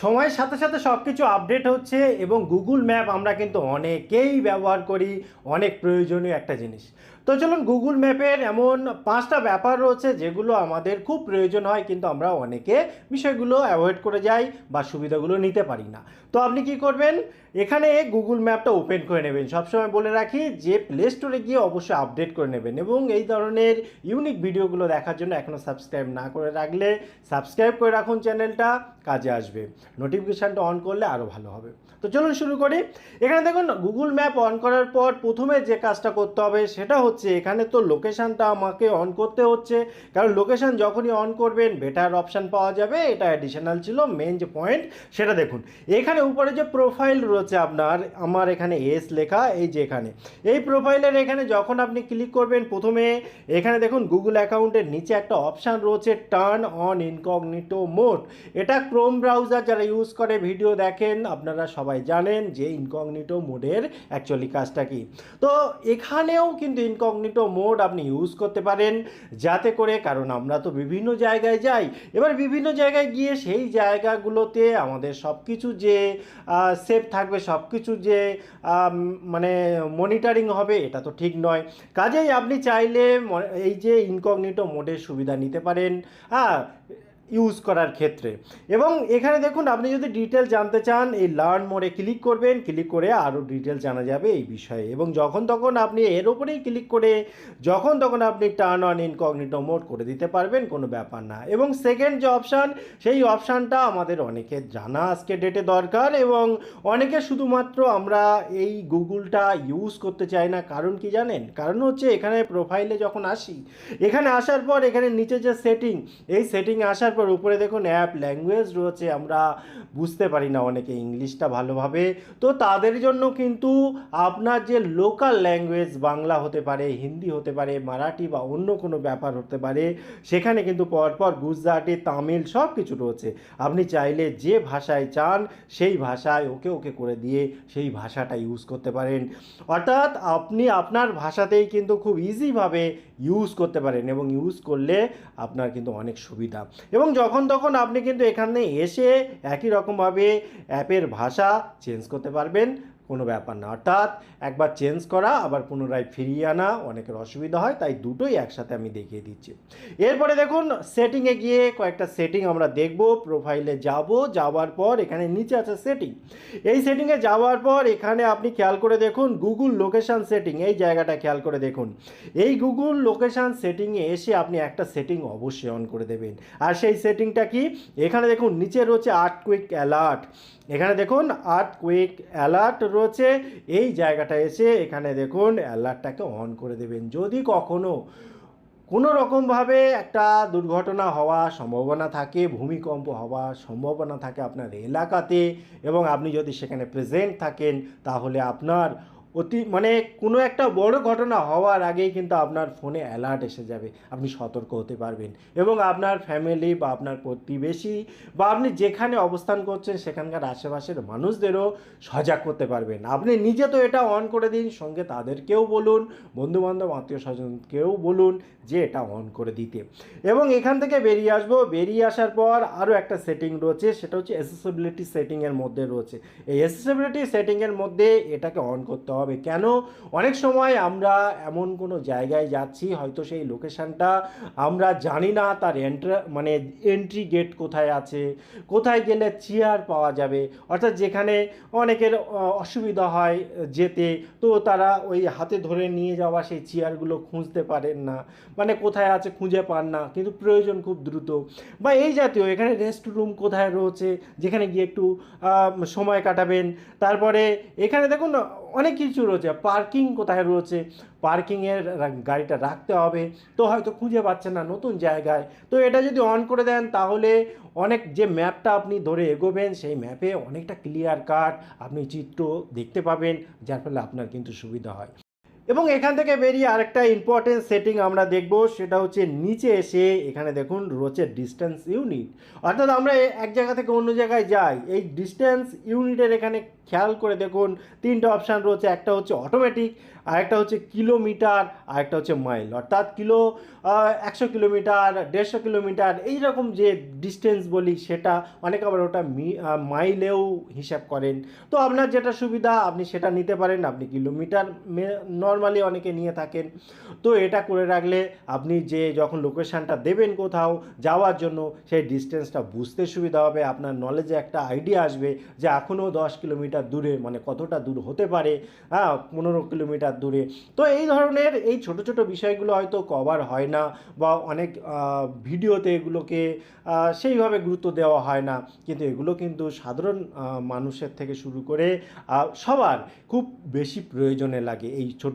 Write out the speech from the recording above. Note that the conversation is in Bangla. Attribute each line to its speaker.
Speaker 1: সময়ের সাথে সাথে সব কিছু আপডেট হচ্ছে এবং গুগল ম্যাপ আমরা কিন্তু অনেকেই ব্যবহার করি, অনেক প্রয়োজনীয় একটা জিনিস। তো চলুন গুগল ম্যাপের এমন পাঁচটা ব্যাপার রয়েছে যেগুলো আমাদের খুব প্রয়োজন হয় কিন্তু আমরা অনেকে বিষয়গুলো অ্যাভয়েড করে যাই বা সুবিধাগুলো নিতে পারি না। তো আপনি কি করবেন? এখানে গুগল ম্যাপটা ওপেন করে নেবেন। সবসময় বলে রাখি যে প্লে স্টোরে গিয়ে অবশ্যই আপডেট করে নেবেন এবং এই ধরনের ইউনিক ভিডিওগুলো দেখার জন্য এখনও সাবস্ক্রাইব না করে রাখলে সাবস্ক্রাইব করে রাখুন চ্যানেলটা কাজে আসবে। নোটিফিকেশানটা অন করলে আরও ভালো হবে। তো চলুন শুরু করি। এখানে দেখুন গুগল ম্যাপ অন করার পর প্রথমে যে কাজটা করতে হবে সেটা হচ্ছে এখানে তো লোকেশানটা আমাকে অন করতে হচ্ছে। কারণ লোকেশান যখনই অন করবেন বেটার অপশান পাওয়া যাবে। এটা অ্যাডিশনাল ছিল মেন যে পয়েন্ট সেটা দেখুন। এখানে উপরে যে প্রোফাইল রয়েছে আপনার, আমার এখানে এস লেখা, এই যে এখানে। এই প্রোফাইলের এখানে যখন আপনি ক্লিক করবেন, প্রথমে এখানে দেখুন গুগল অ্যাকাউন্টের নিচে একটা অপশান রয়েছে টার্ন অন ইনকগনিটো মোড এটা ক্রোম ব্রাউজার যারা ইউজ করে ভিডিও দেখেন, আপনারা সবাই জানেন যে ইনকগনিটো মোডের অ্যাকচুয়ালি কাজটা কি। তো এখানেও কিন্তু ইনকগনিটো মোড আপনি ইউজ করতে পারেন, যাতে করে কারণ আমরা তো বিভিন্ন জায়গায় যাই। এবার বিভিন্ন জায়গায় গিয়ে সেই জায়গাগুলোতে আমাদের সব কিছু যে সেফ থাকবে সব কিছু যে মানে মনিটরিং হবে, এটা তো ঠিক নয়। কাজেই আপনি চাইলে এই যে ইনকগনিটো মোডের সুবিধা নিতে পারেন। হ্যাঁ ইউজ করার ক্ষেত্রে। এবং এখানে দেখুন, আপনি যদি ডিটেল জানতে চান, এই লার্ন মোডে ক্লিক করবেন ক্লিক করে আরও ডিটেল জানা যাবে এই বিষয়ে। এবং যখন তখন আপনি এর ওপরেই ক্লিক করে যখন তখন আপনি টার্ন অন ইনকগনিটো মোড করে দিতে পারবেন, কোনো ব্যাপার না। এবং সেকেন্ড যে অপশান সেই অপশানটা আমাদের অনেকের জানা আজকে ডেটে দরকার এবং অনেকে শুধুমাত্র আমরা এই গুগলটা ইউজ করতে চাই না। কারণ কি জানেন? কারণ হচ্ছে এখানে প্রোফাইলে যখন আসি, এখানে আসার পর এখানে নিচে যে সেটিং এই সেটিং আসার পর উপরে দেখুন অ্যাপ ল্যাঙ্গুয়েজ রয়েছে, আমরা বুঝতে পারি না অনেকে ইংলিশটা ভালোভাবে। তো তাদের জন্য কিন্তু আপনার যে লোকাল ল্যাঙ্গুয়েজ বাংলা হতে পারে, হিন্দি হতে পারে, মারাঠি বা অন্য কোনো ব্যাপার হতে পারে, সেখানে কিন্তু পরপর গুজরাটি, তামিল সব কিছু রয়েছে। আপনি চাইলে যে ভাষায় চান, সেই ভাষায় ওকে ওকে করে দিয়ে সেই ভাষাটা ইউজ করতে পারেন। অর্থাৎ আপনি আপনার ভাষাতেই কিন্তু খুব ইজিভাবে ইউজ করতে পারেন এবং ইউজ করলে আপনার কিন্তু অনেক সুবিধা। এবং যখন তখন আপনি কিন্তু এখানে এসে একই রকমভাবে অ্যাপের ভাষা চেঞ্জ করতে পারবেন। কোনো ব্যাপার না। অর্থাৎ একবার চেঞ্জ করা, আবার পুনরায় ফিরিয়ে আনা, অনেকের অসুবিধা হয়, তাই দুটোই একসাথে আমি দেখিয়ে দিচ্ছি। এরপরে দেখুন সেটিংয়ে গিয়ে কয়েকটা সেটিং আমরা দেখব প্রোফাইলে যাব, যাওয়ার পর এখানে নিচে আছে সেটিং এই সেটিংয়ে যাওয়ার পর এখানে আপনি খেয়াল করে দেখুন গুগল লোকেশান সেটিং এই জায়গাটা খেয়াল করে দেখুন। এই গুগল লোকেশান সেটিংয়ে এসে আপনি একটা সেটিং অবশ্যই অন করে দেবেন। আর সেই সেটিংটা কি? এখানে দেখুন, নিচে রয়েছে আর্ট কুইক অ্যালার্ট এখানে দেখুন আর্ট কুইক অ্যালার্ট রয়েছে। এই জায়গাটা এসে এখানে দেখুন অ্যালার্টটাকে অন করে দেবেন। যদি কখনো কোনো রকমভাবে একটা দুর্ঘটনা হওয়ার সম্ভাবনা থাকে, ভূমিকম্প হওয়ার সম্ভাবনা থাকে আপনার এলাকাতে এবং আপনি যদি সেখানে প্রেজেন্ট থাকেন, তাহলে আপনার অতি মানে কোনো একটা বড় ঘটনা হওয়ার আগেই কিন্তু আপনার ফোনে অ্যালার্ট এসে যাবে। আপনি সতর্ক হতে পারবেন এবং আপনার ফ্যামিলি বা আপনার প্রতিবেশী বা আপনি যেখানে অবস্থান করছেন সেখানকার আশেপাশের মানুষদেরও সজাগ করতে পারবেন। আপনি নিজে তো এটা অন করে দিন, সঙ্গে তাদেরকেও বলুন, বন্ধুবান্ধব আত্মীয় স্বজনকেও বলুন যে এটা অন করে দিতে। এবং এখান থেকে বেরিয়ে আসব। বেরিয়ে আসার পর আরও একটা সেটিং রয়েছে, সেটা হচ্ছে অ্যাসেসিবিলিটি সেটিংয়ের মধ্যে রয়েছে। এই অ্যাসেসিবিলিটি সেটিংয়ের মধ্যে এটাকে অন করতে হবে। কেন? অনেক সময় আমরা এমন কোনো জায়গায় যাচ্ছি, হয়তো সেই লোকেশানটা আমরা জানি না তার এন্ট্রা মানে এন্ট্রি গেট কোথায় আছে, কোথায় গেলে চেয়ার পাওয়া যাবে। অর্থাৎ যেখানে অনেকের অসুবিধা হয় যেতে, তো তারা ওই হাতে ধরে নিয়ে যাওয়া সেই চেয়ারগুলো খুঁজতে পারেন না। মানে কোথায় আছে খুঁজে পান না, কিন্তু প্রয়োজন খুব দ্রুত। বা এই জাতীয় এখানে রেস্ট রুম কোথায় রয়েছে, যেখানে গিয়ে একটু সময় কাটাবেন। তারপরে এখানে দেখুন অনেক কিছু রয়েছে। পার্কিং কোথায় রয়েছে? পার্কিংয়ের গাড়িটা রাখতে হবে। তো হয়তো খুঁজে পাচ্ছে না নতুন জায়গায়। তো এটা যদি অন করে দেন, তাহলে অনেক যে ম্যাপটা আপনি ধরে এগোবেন, সেই ম্যাপে অনেকটা ক্লিয়ার কাট আপনি চিত্র দেখতে পাবেন, যার ফলে আপনার কিন্তু সুবিধা হয়। এবং এখান থেকে বেরিয়ে আরেকটা ইম্পর্টেন্ট সেটিং আমরা দেখব, সেটা হচ্ছে নিচে এসে, এখানে দেখুন, রয়েছে ডিস্টেন্স ইউনিট অর্থাৎ আমরা এক জায়গা থেকে অন্য জায়গায় যাই, এই ডিস্টেন্স ইউনিটের এখানে খেয়াল করে দেখুন, তিনটে অপশান রয়েছে, একটা হচ্ছে অটোমেটিক আর একটা হচ্ছে কিলোমিটার আর একটা হচ্ছে মাইল অর্থাৎ কিলো একশো কিলোমিটার দেড়শো কিলোমিটার এই রকম যে ডিস্টেন্স বলি, সেটা অনেক আবার ওটা মাইলেও হিসাব করেন। তো আপনার যেটা সুবিধা, আপনি সেটা নিতে পারেন, আপনি কিলোমিটার নর্মালি অনেকে নিয়ে থাকেন। তো এটা করে রাখলে আপনি যে যখন লোকেশানটা দেবেন কোথাও যাওয়ার জন্য, সেই ডিস্টেন্সটা বুঝতে সুবিধা হবে। আপনার নলেজে একটা আইডিয়া আসবে যে এখনও দশ কিলোমিটার দূরে মানে কতটা দূর হতে পারে হ্যাঁ পনেরো কিলোমিটার দূরে। তো এই ধরনের এই ছোট ছোট বিষয়গুলো হয়তো কভার হয় না বা অনেক ভিডিওতে এগুলোকে সেইভাবে গুরুত্ব দেওয়া হয় না। কিন্তু এগুলো কিন্তু সাধারণ মানুষের থেকে শুরু করে সবার খুব বেশি প্রয়োজনে লাগে এই ছোট